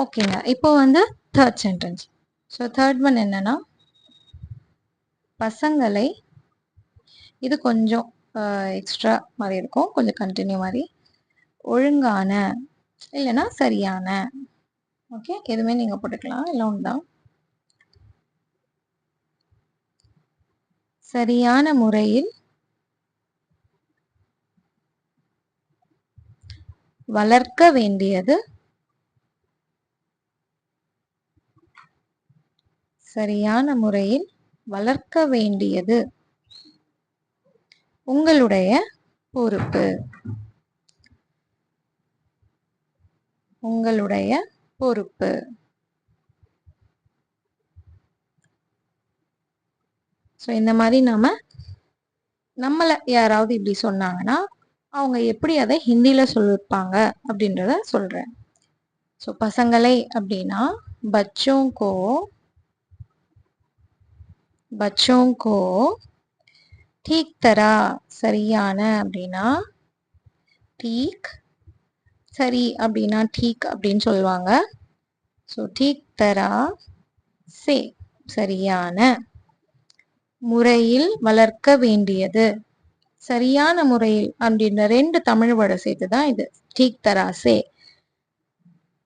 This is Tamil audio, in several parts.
ஓகேங்க. இப்போ வந்து third sentence so third one என்னன்னா பசங்களை இது கொஞ்சம் எக்ஸ்ட்ரா மாதிரி இருக்கும். கொஞ்சம் கண்டினியூ மாதிரி. ஒழுங்கான இல்லைன்னா சரியான. ஓகே எதுவுமே நீங்கள் போட்டுக்கலாம். இல்லை ஒன்று தான் சரியான முறையில் வளர்க்க வேண்டியது சரியான முறையில் வளர்க்க வேண்டியது. உங்களுடைய பொறுப்பு. உங்களுடைய பொறுப்பு. ஸோ இந்த மாதிரி நாம நம்மளை யாராவது இப்படி சொன்னாங்கன்னா அவங்க எப்படி அதை ஹிந்தியில் சொல்லிருப்பாங்க அப்படின்றத சொல்கிறேன் ஸோ பசங்களை அப்படின்னா பச்சோங்கோ बच्चों को ठीक तरह சரியான அப்படின்னா டீக் சரி அப்படின்னா டீக் அப்படின்னு சொல்லுவாங்க ஸோ டீக் தரா சே சரியான முறையில் வளர்க்க வேண்டியது சரியான முறையில் அப்படின்ற ரெண்டு தமிழ் வேர்டை சேர்த்து தான் இது டீக் தரா சே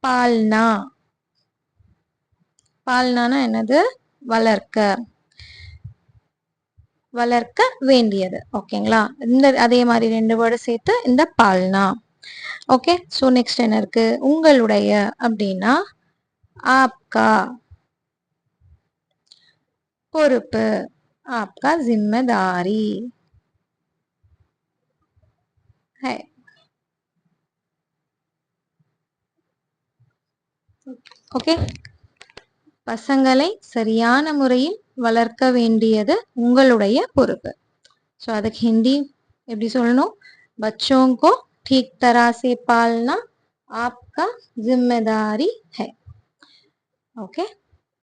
பால்னா பால்னானா என்னது வளர்க்க வளர்க்க வேண்டியது. ஓகேங்களா? இந்த அதே மாதிரி ரெண்டு வேர்டு சேர்த்து இந்த பால்னா. ஓகே? ஸோ நெக்ஸ்ட் என்ன இருக்கு? உங்களுடைய அப்படின்னா ஆப்கா. பொறுப்பு. ஆப்கா ஜிம்மதாரி. है ஓகே? பசங்களை சரியான முறையில் வளர்க்க வேண்டியது உங்களுடைய பொறுப்பு ஸோ அதுக்கு ஹிந்தி எப்படி சொல்லணும் बच्चों को ठीक तरह से पालना आपका जिम्मेदारी है ओके